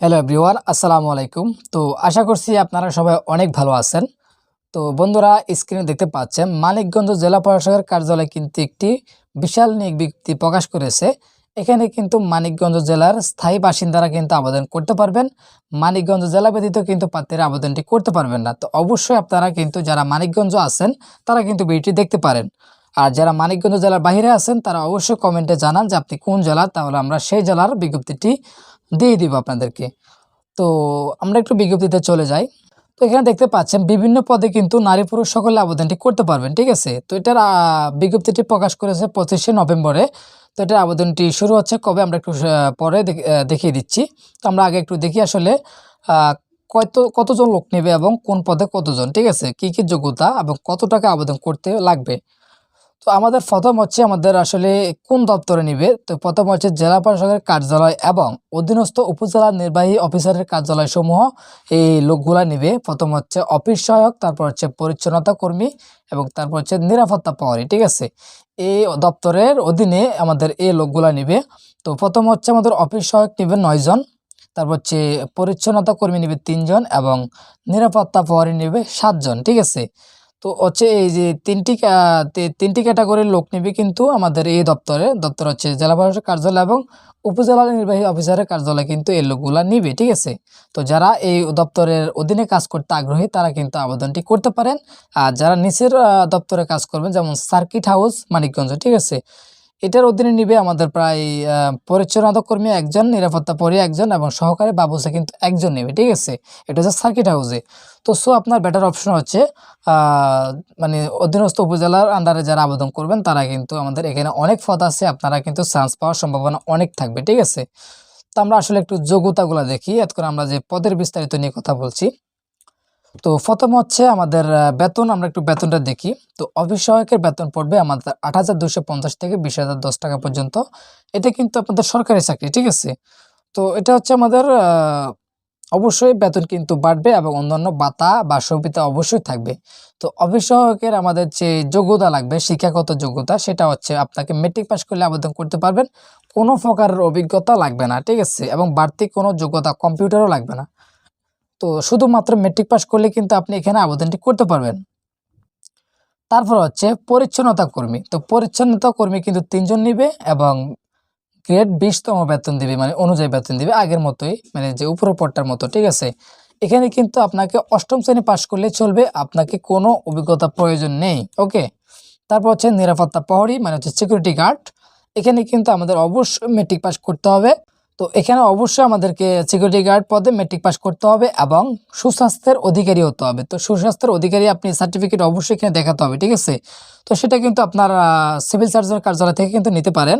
Hello everyone আসসালামু আলাইকুম। তো আশা করছি আপনারা সবাই অনেক ভালো আছেন। তো বন্ধুরা স্ক্রিনে দেখতে পাচ্ছেন, মানিকগঞ্জ জেলা প্রশাসকের কার্যালয় কিন্তু একটি বিশাল নিয়োগ বিজ্ঞপ্তি প্রকাশ করেছে। এখানে কিন্তু মানিকগঞ্জ জেলার স্থায়ী বাসিন্দারা কিন্তু আবেদন করতে পারবেন। মানিকগঞ্জ জেলা ব্যতীত কিন্তু প্রার্থীরা আবেদনটি করতে পারবেন না। তো অবশ্যই আপনারা কিন্তু যারা মানিকগঞ্জ আছেন, তারা কিন্তু ভিডিওটি দেখতে পারেন। আর যারা মানিকগঞ্জ জেলার বাইরে আছেন, তারা অবশ্যই কমেন্টে জানান যে আপনি কোন জেলা, তাহলে আমরা সেই জেলার বিজ্ঞপ্তিটি দিয়ে দিব আপনাদেরকে। তো আমরা একটু বিজ্ঞপ্তিতে চলে যাই। তো এখানে দেখতে পাচ্ছেন, বিভিন্ন পদে কিন্তু নারী পুরুষ সকলে আবেদনটি করতে পারবেন, ঠিক আছে? তো এটার বিজ্ঞপ্তিটি প্রকাশ করেছে পঁচিশে নভেম্বরে। তো এটার আবেদনটি শুরু হচ্ছে কবে? আমরা একটু পরে দেখিয়ে দিচ্ছি। তো আমরা আগে একটু দেখি আসলে কত কতজন লোক নেবে এবং কোন পদে কতজন, ঠিক আছে? কি কি যোগ্যতা এবং কত টাকা আবেদন করতে লাগবে? তো আমাদের প্রথম হচ্ছে আমাদের আসলে কোন দপ্তরে নিবে? তো প্রথম হচ্ছে জেলা প্রশাসকের কার্যালয় এবং অধীনস্থ উপজেলা নির্বাহী অফিসারের কার্যালয় সমূহ এই লোকগুলা নিবে। প্রথম হচ্ছে অফিস সহায়ক, তারপর হচ্ছে পরিচ্ছন্নতা কর্মী এবং তারপর হচ্ছে নিরাপত্তা প্রহরী ঠিক আছে? এই দপ্তরের অধীনে আমাদের এই লোকগুলা নিবে। তো প্রথম হচ্ছে আমাদের অফিস সহায়ক নিবে নয়জন তারপর হচ্ছে পরিচ্ছন্নতা কর্মী নিবে তিনজন এবং নিরাপত্তা প্রহরী নিবে সাতজন ঠিক আছে? তো হচ্ছে এই যে তিনটি তিনটি ক্যাটাগরির লোক নেবে কিন্তু আমাদের এই দপ্তরে। দপ্তর হচ্ছে জেলা প্রশাসক কার্যালয় এবং উপজেলা নির্বাহী অফিসারের কার্যালয় কিন্তু এই লোকগুলা নিবে, ঠিক আছে? তো যারা এই দপ্তরের অধীনে কাজ করতে আগ্রহী, তারা কিন্তু আবেদনটি করতে পারেন। আর যারা নিচের দপ্তরে কাজ করবেন, যেমন সার্কিট হাউস, মানিকগঞ্জ, ঠিক আছে? এটার অধীনে নিবে আমাদের প্রায় পরিচ্ছন্নতা কর্মী একজন, নিরাপত্তা পরি একজন এবং সহকারী বাবুসে কিন্তু একজন নেবে, ঠিক আছে? এটা হচ্ছে সার্কিট হাউসে তো সো আপনার বেটার অপশন হচ্ছে মানে অধীনস্থ উপজেলার আন্ডারে যারা আবেদন করবেন, তারা কিন্তু আমাদের এখানে অনেক পদ আছে, আপনারা কিন্তু চান্স পাওয়ার সম্ভাবনা অনেক থাকবে, ঠিক আছে? তো আমরা আসলে একটু যোগ্যতাগুলো দেখি এত করে আমরা যে পদের বিস্তারিত নিয়ে কথা বলছি। তো প্রথম হচ্ছে আমাদের বেতন, আমরা একটু বেতনটা দেখি। তো অফিস সহায়কের বেতন পড়বে আমাদের আট হাজার দুশো পঞ্চাশ থেকে বিশ হাজার দশ টাকা পর্যন্ত। এটা কিন্তু আপনাদের সরকারি চাকরি, ঠিক আছে? তো এটা হচ্ছে আমাদের অবশ্যই বেতন কিন্তু বাড়বে এবং অন্যান্য ভাতা বা সুবিধা অবশ্যই থাকবে। তো অফিস সহায়কের আমাদের যে যোগ্যতা লাগবে, শিক্ষাগত যোগ্যতা, সেটা হচ্ছে আপনাকে মেট্রিক পাস করলে আবেদন করতে পারবেন। কোনো প্রকারের অভিজ্ঞতা লাগবে না, ঠিক আছে? এবং বাড়তি কোনো যোগ্যতা কম্পিউটারও লাগবে না। তো শুধুমাত্র মেট্রিক পাস করলে কিন্তু আপনি এখানে আবেদনটি করতে পারবেন। তারপর হচ্ছে পরিচ্ছন্নতা কর্মী। তো পরিচ্ছন্নতা কর্মী কিন্তু তিনজন নিবে এবং গ্রেড বিশতম বেতন দিবে মানে অনুযায়ী বেতন দিবে আগের মতোই মানে যে উপর পট্টার মতো, ঠিক আছে? এখানে কিন্তু আপনাকে অষ্টম শ্রেণি পাশ করলে চলবে, আপনাকে কোনো অভিজ্ঞতা প্রয়োজন নেই ওকে তারপর হচ্ছে নিরাপত্তা প্রহরী মানে হচ্ছে সিকিউরিটি গার্ড এখানে কিন্তু আমাদের অবশ্যই মেট্রিক পাস করতে হবে। তো এখানে অবশ্যই আমাদেরকে সিকিউরিটি গার্ড পদে মেট্রিক পাস করতে হবে এবং সুস্বাস্থ্যের অধিকারী হতে হবে। তো সুস্বাস্থ্যের অধিকারী আপনি সার্টিফিকেট অবশ্যই এখানে দেখাতে হবে, ঠিক আছে? তো সেটা কিন্তু আপনার সিভিল সার্জনের কার্যালয় থেকে কিন্তু নিতে পারেন।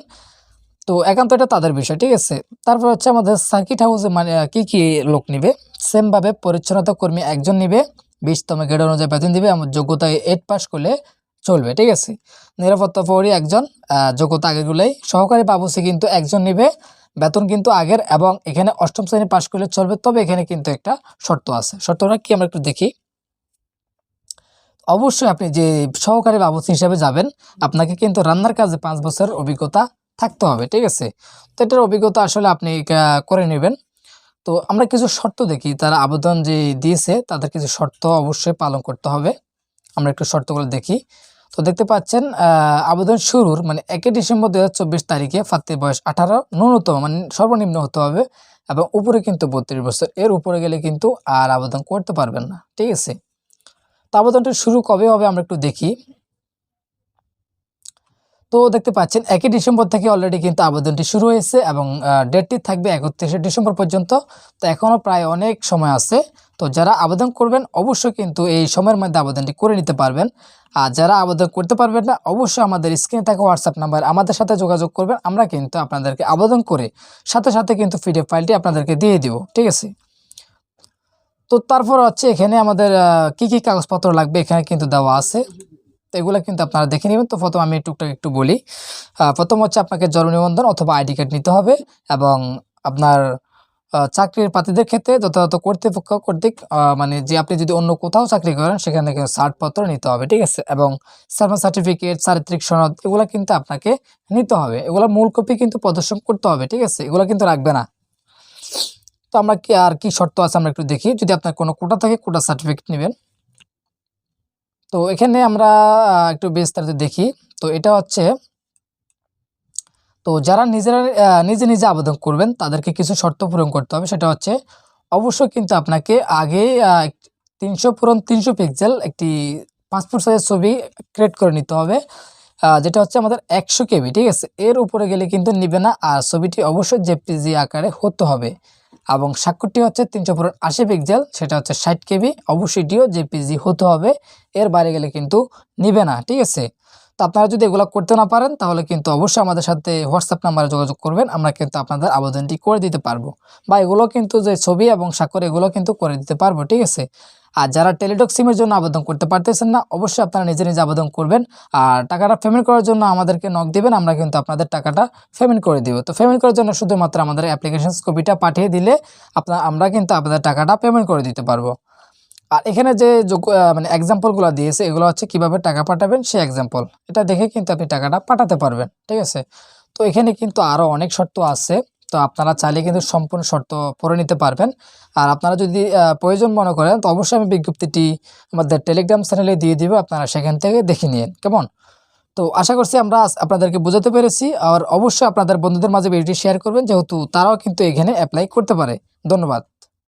তো একান্ত এটা তাদের বিষয়, ঠিক আছে? তারপর হচ্ছে আমাদের সার্কিট হাউসে মানে কি কি লোক নিবে? সেমভাবে পরিচ্ছন্নতা কর্মী একজন নিবে, বিশতম গ্রেড অনুযায়ী বেতন দিবে আমার যোগ্যতায় এইট পাস করলে চলবে, ঠিক আছে? নিরাপত্তা প্রহরী একজন যোগ্যতা আগেগুলোই সহকারী বাবুসি কিন্তু একজন নিবে। বেতন কিন্তু আগের এবং এখানে অষ্টম শ্রেণি পাস করলে চলবে, তবে এখানে কিন্তু একটা শর্ত আছে। শর্তটা কি আমরা একটু দেখি। অবশ্যই আপনি যে সহকারী বাবুসি হিসাবে যাবেন, আপনাকে কিন্তু রান্নার কাজে পাঁচ বছরের অভিজ্ঞতা থাকতে হবে, ঠিক আছে? তো এটার অভিজ্ঞতা আসলে আপনি করে নেবেন। তো আমরা কিছু শর্ত দেখি, তারা আবেদন যে দিয়েছে, তাদের কিছু শর্ত অবশ্যই পালন করতে হবে। আমরা একটু শর্তগুলো দেখি। তো দেখতে পাচ্ছেন আবেদন শুরুর মানে একই ডিসেম্বর দু হাজার চব্বিশ তারিখে প্রার্থীর বয়স আঠারো, ন্যূনতম মানে সর্বনিম্ন হতে হবে এবং উপরে কিন্তু বত্রিশ বছর। এর উপরে গেলে কিন্তু আর আবেদন করতে পারবেন না, ঠিক আছে? তো আবেদনটা শুরু কবে হবে আমরা একটু দেখি। তো দেখতে পাচ্ছেন একই ডিসেম্বর থেকে অলরেডি কিন্তু আবেদনটি শুরু হয়েছে এবং ডেটটি থাকবে একত্রিশে ডিসেম্বর পর্যন্ত। তো এখনও প্রায় অনেক সময় আছে। তো যারা আবেদন করবেন, অবশ্যই কিন্তু এই সময়ের মধ্যে আবেদনটি করে নিতে পারবেন। আর যারা আবেদন করতে পারবেন না, অবশ্যই আমাদের স্ক্রিনে থাকা হোয়াটসঅ্যাপ নাম্বার আমাদের সাথে যোগাযোগ করবেন। আমরা কিন্তু আপনাদেরকে আবেদন করে সাথে সাথে কিন্তু পিডিএফ ফাইলটি আপনাদেরকে দিয়ে দিব, ঠিক আছে? তো তারপর হচ্ছে এখানে আমাদের কি কি কাগজপত্র লাগবে এখানে কিন্তু দেওয়া আছে। তো এগুলো কিন্তু আপনারা দেখে নেবেন। তো প্রথম আমি টুকটাক একটু বলি। প্রথম হচ্ছে আপনাকে জন্ম নিবন্ধন অথবা আইডি কার্ড নিতে হবে এবং আপনার চাকরির প্রার্থীদের ক্ষেত্রে যথাযথ কর্তৃপক্ষ কর্তৃক মানে যে আপনি যদি অন্য কোথাও চাকরি করেন, সেখান থেকে সার্টপত্র নিতে হবে, ঠিক আছে? এবং সার্ভিস সার্টিফিকেট চারিত্রিক সনদ, এগুলো কিন্তু আপনাকে নিতে হবে। এগুলো মূল কপি কিন্তু প্রদর্শন করতে হবে, ঠিক আছে? এগুলো কিন্তু রাখবে না। তো আমরা কি, আর কি শর্ত আছে আমরা একটু দেখি। যদি আপনার কোনো কোটা থাকে, কোটা সার্টিফিকেট নেবেন। তো এখানে আমরা একটু বিস্তারিত দেখি। তো এটা হচ্ছে তো যারা নিজেরা নিজে নিজে আবেদন করবেন, তাদেরকে কিছু শর্ত পূরণ করতে হবে। সেটা হচ্ছে, অবশ্যই কিন্তু আপনাকে আগে তিনশো পূরণ তিনশো পিক্সেল একটি পাসপোর্ট সাইজের ছবি ক্রিয়েট করে নিতে হবে। যেটা হচ্ছে আমাদের একশো কেবি ঠিক আছে? এর উপরে গেলে কিন্তু নিবে না, আর ছবিটি অবশ্যই জেপিজি আকারে হতে হবে। এবং স্বাক্ষরটি হচ্ছে তিনশো পূরণ আশি পিক্সেল সেটা হচ্ছে ষাট কেবি অবশ্যই এটিও জেপিজি হতে হবে। এর বাইরে গেলে কিন্তু নিবে না, ঠিক আছে? তো আপনারা যদি এগুলো করতে না পারেন, তাহলে কিন্তু অবশ্যই আমাদের সাথে হোয়াটসঅ্যাপ নাম্বারে যোগাযোগ করবেন। আমরা কিন্তু আপনাদের আবেদনটি করে দিতে পারব। বা এগুলো কিন্তু যে ছবি এবং স্বাক্ষর, এগুলো কিন্তু করে দিতে পারব, ঠিক আছে? আর যারা টেলিটক সিমের জন্য আবেদন করতে পারতেছেন না, অবশ্যই আপনারা নিজে নিজে আবেদন করবেন। আর টাকাটা পেমেন্ট করার জন্য আমাদেরকে নক দিবেন, আমরা কিন্তু আপনাদের টাকাটা পেমেন্ট করে দিব। তো পেমেন্ট করার জন্য শুধুমাত্র আমাদের অ্যাপ্লিকেশন কপিটা পাঠিয়ে দিলে আপনার, আমরা কিন্তু আপনাদের টাকাটা পেমেন্ট করে দিতে পারব। আর এখানে যে মানে এক্সাম্পলগুলো দিয়েছে, এগুলো হচ্ছে কীভাবে টাকা পাঠাবেন সে এক্সাম্পল এটা দেখে কিন্তু আপনি টাকাটা পাঠাতে পারবেন, ঠিক আছে? তো এখানে কিন্তু আরও অনেক শর্ত আছে, তো আপনারা চাইলে কিন্তু সম্পূর্ণ শর্ত পরে নিতে পারবেন। আর আপনারা যদি প্রয়োজন মনে করেন, তো অবশ্যই আমি বিজ্ঞপ্তিটি আমাদের টেলিগ্রাম চ্যানেলে দিয়ে দিব, আপনারা সেখান থেকে দেখে নিন কেমন? তো আশা করছি আমরা আপনাদেরকে বোঝাতে পেরেছি, আর অবশ্যই আপনাদের বন্ধুদের মাঝে ভিডিওটি শেয়ার করবেন, যেহেতু তারাও কিন্তু এখানে অ্যাপ্লাই করতে পারে। ধন্যবাদ।